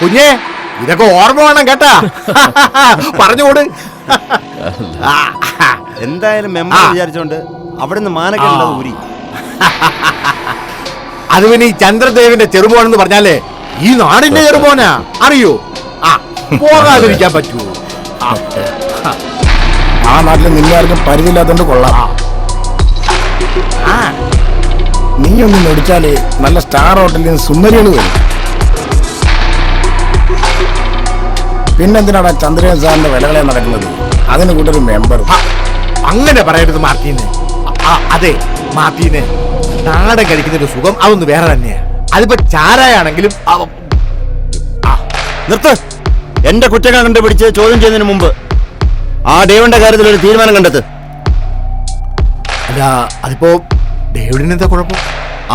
കുഞ്ഞേ ഇതൊക്കെ ഓർമ്മ വേണം കേട്ടാ. പറഞ്ഞുകൂട് എന്തായാലും മെമ്പർ ആ. വിചാരിച്ചോണ്ട് അവിടുന്ന് മാനക്കേണ്ടത് ഊരി. അത് പിന്നെ ഈ ചന്ദ്രദേവിന്റെ ചെറുപോണെന്ന് പറഞ്ഞാലേ ഈ നാടിന്റെ ചെറുപോനാ അറിയോ? ആ പോകാതിരിക്കാൻ പറ്റൂ ആ, ആ നാട്ടിൽ നിന്നാർക്കും പരിധിയില്ലാത്തോണ്ട് പരിചയമില്ലാത്തോണ്ട് കൊള്ളാം. ആ, നീ ഒന്ന് മേടിച്ചാൽ നല്ല സ്റ്റാർ ഹോട്ടലിൽ നിന്ന് സുന്ദരികൾ വരും. പിന്നെന്തിനാടാ ചന്ദ്രൻ സാറിന്റെ വിലകളെ നടക്കുന്നത്? അതിന് കൂട്ടൊരു മെമ്പർ അങ്ങനെ പറയരുത് മാർട്ടീനെ. അതെ മാർട്ടീനെ. നാടൻ കഴിക്കുന്ന ഒരു സുഖം അതൊന്ന് വേറെ തന്നെയാ. അതിപ്പോ ചാരായാണെങ്കിലും നിർത്ത്. എന്റെ കുറ്റങ്ങൾ കണ്ടുപിടിച്ച് ചോദ്യം ചെയ്യുന്നതിന് മുമ്പ് ആ ഡേവിന്റെ കാര്യത്തിൽ ഒരു തീരുമാനം കണ്ടെത്ത്. അല്ല അതിപ്പോ ഡേവിഡിന് എന്താ കുഴപ്പം?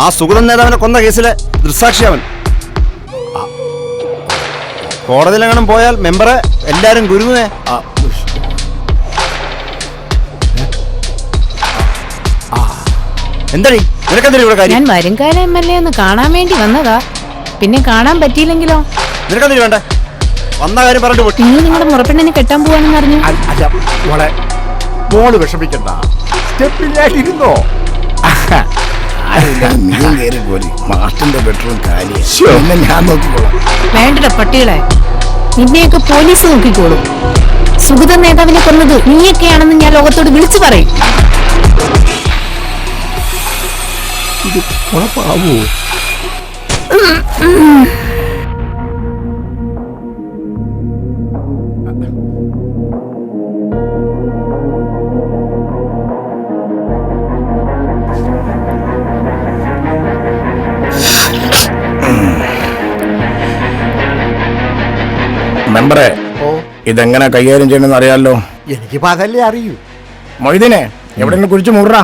ആ സുഗതൻ നേതാവിനെ കൊന്ന കേസിലെ ദൃസാക്ഷി അവൻ കോടതിയിലെങ്ങാനും പോയാൽ മെമ്പറെ എല്ലാരും ഗുരുവിനെ. എന്താടി? ഇവിടെ കാര്യം? ഞാൻ വരുംകാല എം എൽ എ ഒന്ന് കാണാൻ വേണ്ടി വന്നതാ. പിന്നെ കാണാൻ പറ്റിയില്ലെങ്കിലോ? നിനക്കെന്തിനു വേണ്ട? വന്ന കാര്യം പറഞ്ഞിട്ട് പോയി. നിങ്ങൾ നിങ്ങളുടെ മുറപ്പെണ്ണിനെ കെട്ടാൻ പോവാണെന്ന് അറിഞ്ഞു. അല്ല മോളെ മോൾ വിഷമിക്കണ്ട. സ്റ്റെപ്പിലായിട്ടിരുന്നോ നീയും കയറി പോരി. മാസ്റ്റിന്റെ ബെഡ്റൂം കാലിയ. ഞാൻ നോക്കിക്കോളാം. വേണ്ടട പട്ടികളെ. നിന്നെയൊക്കെ പോലീസ് നോക്കിക്കോളും. സുഗത നേതാവിനെ കൊന്നത് നീയൊക്കെയാണെന്ന് ഞാൻ ലോകത്തോട് വിളിച്ചു പറയും. കുഴപ്പാവോ മെമ്പറെ ഓ. ഇതെങ്ങനെ കൈകാര്യം ചെയ്യണമെന്ന് അറിയാലോ? എനിക്കിപ്പോ അതല്ലേ അറിയൂ. മൊയ്തീനെ എവിടെ കുഴിച്ചു മൂടാ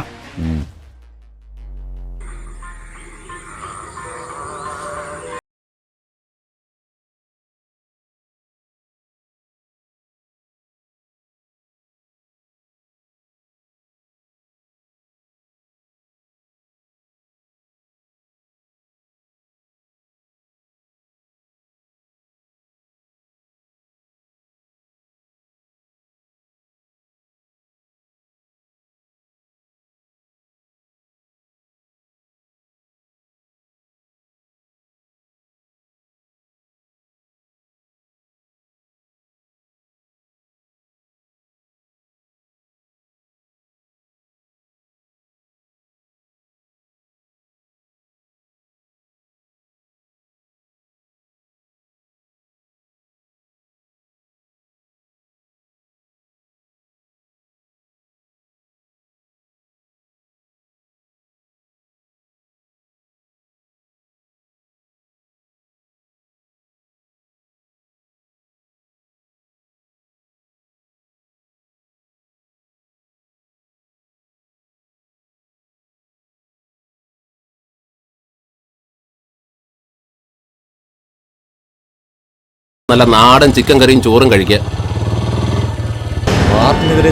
നല്ല നാടൻ ചിക്കൻ കറിയും ചോറും കഴിക്കുക.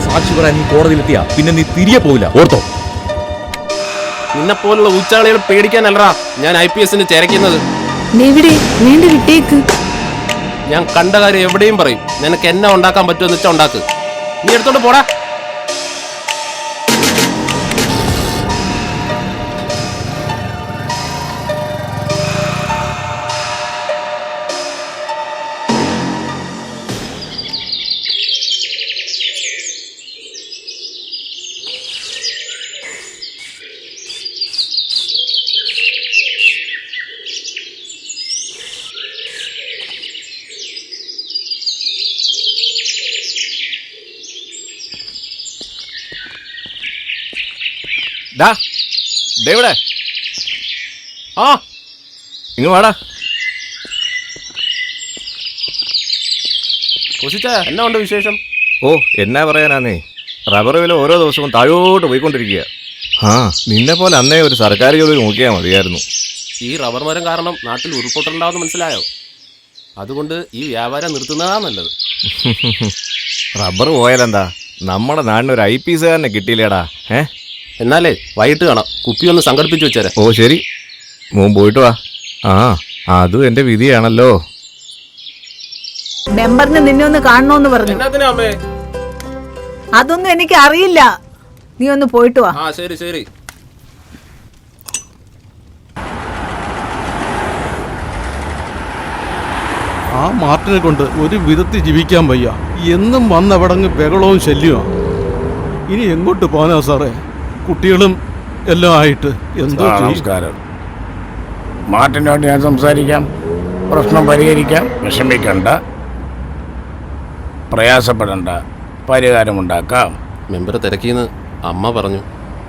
സാക്ഷി പറയാൻ നീ കോടതിയിലെത്തിയ. പിന്നെ നീ തിരികെ പോവില്ല. ഓർത്തോ? നിന്നെ പോലുള്ള ഉച്ചാളികൾ പേടിക്കാനല്ലടാ ഞാൻ ഐ പി എസിന് ചേരക്കുന്നത് ഞാൻ കണ്ട കാര്യം എവിടെയും പറയും. നിനക്ക് എന്നെ ഉണ്ടാക്കാൻ പറ്റുമെന്ന് വെച്ചാൽ ഉണ്ടാക്ക്. നീ എടുത്തോണ്ട് പോടാ. ഡാ ദേവിടെ ആ ഇങ്ങ് വാടാ. കുശിച്ച എന്നാ ഉണ്ട് വിശേഷം? ഓ എന്നാ പറയാനാന്നേ. റബ്ബർ വില ഓരോ ദിവസവും താഴോട്ട് പോയിക്കൊണ്ടിരിക്കുക ആ നിന്നെ പോലെ അന്നേ ഒരു സർക്കാർ ജോലി നോക്കിയാൽ മതിയായിരുന്നു. ഈ റബ്ബർ മരം കാരണം നാട്ടിൽ ഉരുൾപൊട്ടുണ്ടാവുന്ന മനസ്സിലായോ? അതുകൊണ്ട് ഈ വ്യാപാരം നിർത്തുന്നതാ നല്ലത്. റബ്ബർ പോയാലെന്താ? നമ്മുടെ നാടിന് ഒരു ഐ പി എസുകാരനെ കിട്ടിയില്ലേടാ ഏ? എന്നാലേ വൈകിട്ട് കാണാം. കുപ്പി ഒന്ന് സംഘടിപ്പിച്ചു വെച്ചേരെ. ഓ ശരി. മോൻ പോയിട്ട് വാ. ആ അതും എന്റെ വിധിയാണല്ലോ. മെമ്പറിന് നിന്നെ ഒന്ന് കാണണോന്ന് പറഞ്ഞു. അതൊന്നും എനിക്ക് അറിയില്ല. നീ ഒന്ന് പോയിട്ട് വാ. ആ ശരി ശരി. ആ മാർട്ടിനെ കൊണ്ട് ഒരു വിധത്തിൽ ജീവിക്കാൻ വയ്യ. എന്നും വന്നവിടങ്ങ് ബഹളവും ശല്യമാണ് ഇനി എങ്ങോട്ട് പോകാനാ സാറേ? കുട്ടികളും എല്ലാം ആയിട്ട് എന്തോ നമസ്കാരം. മാർട്ടിനോട് ഞാൻ സംസാരിക്കാം. പ്രശ്നം പരിഹരിക്കാം. വിഷമിക്കണ്ട. പ്രയാസപ്പെടണ്ട. പരിഹാരമുണ്ടാക്കാം. മെമ്പർ തിരക്കിന്ന് അമ്മ പറഞ്ഞു.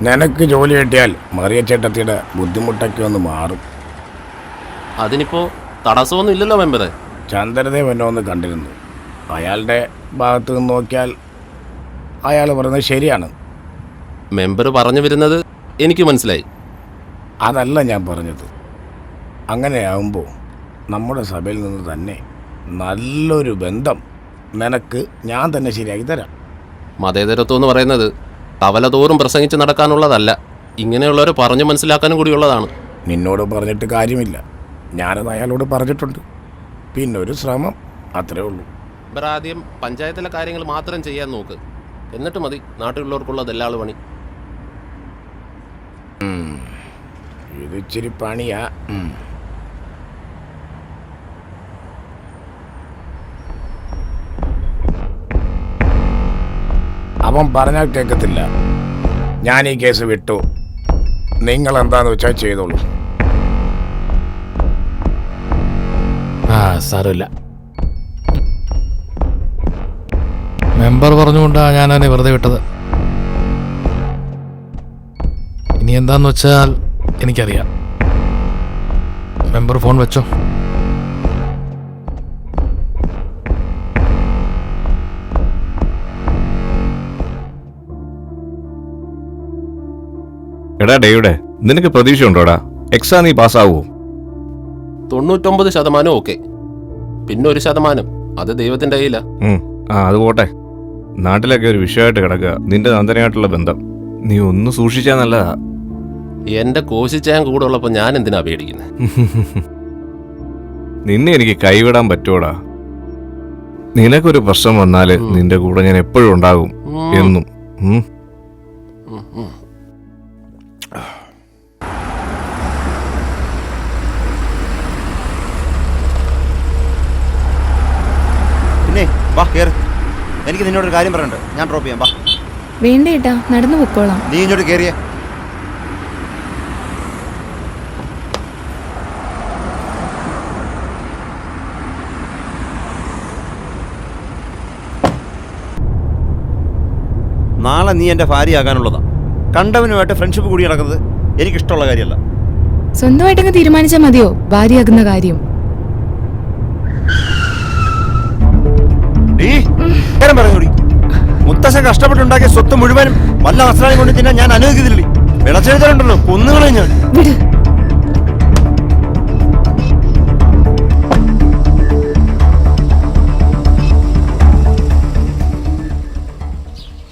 നിനക്ക് ജോലി കിട്ടിയാൽ മറിയ ചേട്ടത്തിയുടെ ബുദ്ധിമുട്ടൊക്കെ ഒന്ന് മാറും. അതിനിപ്പോ തടസ്സമൊന്നും ഇല്ലല്ലോ മെമ്പറെ. ചന്ദ്രദേവ് എന്നെ ഒന്ന് കണ്ടിരുന്നു. അയാളുടെ ഭാഗത്ത് നിന്ന് നോക്കിയാൽ അയാൾ പറയുന്നത് ശരിയാണ്. മെമ്പർ പറഞ്ഞു വരുന്നത് എനിക്ക് മനസ്സിലായി. അതല്ല ഞാൻ പറഞ്ഞത്. അങ്ങനെയാകുമ്പോൾ നമ്മുടെ സഭയിൽ നിന്ന് തന്നെ നല്ലൊരു ബന്ധം നിനക്ക് ഞാൻ തന്നെ ശരിയാക്കി തരാം. മതേതരത്വം എന്ന് പറയുന്നത് തവലതോറും പ്രസംഗിച്ച് നടക്കാനുള്ളതല്ല. ഇങ്ങനെയുള്ളവരെ പറഞ്ഞു മനസ്സിലാക്കാനും കൂടിയുള്ളതാണ് നിന്നോട് പറഞ്ഞിട്ട് കാര്യമില്ല. ഞാനത് അയാളോട് പറഞ്ഞിട്ടുണ്ട്. പിന്നെ ഒരു ശ്രമം അത്രേ ഉള്ളൂ. ഇവർ ആദ്യം പഞ്ചായത്തിലെ കാര്യങ്ങൾ മാത്രം ചെയ്യാൻ നോക്ക്. എന്നിട്ട് മതി നാട്ടിലുള്ളവർക്കുള്ള എല്ലാ പണി. ഇത് ഇച്ചിരി പണിയാ. അവൻ പറഞ്ഞാൽ കേൾക്കത്തില്ല. ഞാൻ ഈ കേസ് വിട്ടു. നിങ്ങൾ എന്താന്ന് വെച്ചാൽ ചെയ്തോളൂ. ആ സാരമില്ല. മെമ്പർ പറഞ്ഞുകൊണ്ടാണ് ഞാനതിനെ വെറുതെ വിട്ടത്. ഇനി എന്താന്ന് വെച്ചാൽ എനിക്കറിയാം. മെമ്പർ ഫോൺ വെച്ചോ. എടാ ഡേയുടെ നിനക്ക് പ്രതീക്ഷ ഉണ്ടോടാ എക്സാം നീ പാസ്സാവോ? തൊണ്ണൂറ്റൊമ്പത് ശതമാനം ഓക്കെ പിന്നെ ഒരു ശതമാനം. അത് ദൈവത്തിന്റെ കയ്യിലാ. ആ അത് പോട്ടെ. നാട്ടിലൊക്കെ ഒരു വിഷയമായിട്ട് കിടക്കുക. നിന്റെ നന്ദനയായിട്ടുള്ള ബന്ധം. നീ ഒന്ന് സൂക്ഷിച്ചാൽ നല്ലതാ. എന്റെ കോശിച്ചാൻ കൂടെ ഉള്ളപ്പോ ഞാൻ എന്തിനാ പേടിക്കുന്നത് നിന്നെ എനിക്ക് കൈവിടാൻ പറ്റൂടാ. നിനക്കൊരു പ്രശ്നം വന്നാൽ നിന്റെ കൂടെ ഞാൻ എപ്പോഴും ഉണ്ടാകും എന്നും. പിന്നെ വാ കേറ്. എനിക്ക് നിന്നോടൊരു കാര്യം പറയണ്ട്. ഞാൻ ഡ്രോപ്പ് ചെയ്യാം വാ. വേണ്ട ഏട്ടാ നടന്നു പൊക്കോളാം. നീ ഇങ്ങോട്ട് കയറിയേ നാളെ നീ എന്റെ ഭാര്യയാകാനുള്ളതാ. കണ്ടവനുമായിട്ട് ഫ്രണ്ട്ഷിപ്പ് കൂടി നടക്കുന്നത് എനിക്കിഷ്ടമുള്ള കാര്യമല്ല. സ്വന്തമായിട്ട് അങ്ങ് തീരുമാനിച്ചാൽ മതിയോ? ഭാര്യയാകുന്ന കാര്യം. മുത്തശ്ശൻ കഷ്ടപ്പെട്ടുണ്ടാക്കിയ സ്വത്ത് മുഴുവനും വല്ല വസ്ത്രാലയം കൊണ്ട് തിന്നാൻ ഞാൻ അനുവദിക്കുന്നില്ലേ വിളച്ചെഴുതലുണ്ടല്ലോ കൊന്നുകളെ ഞാൻ.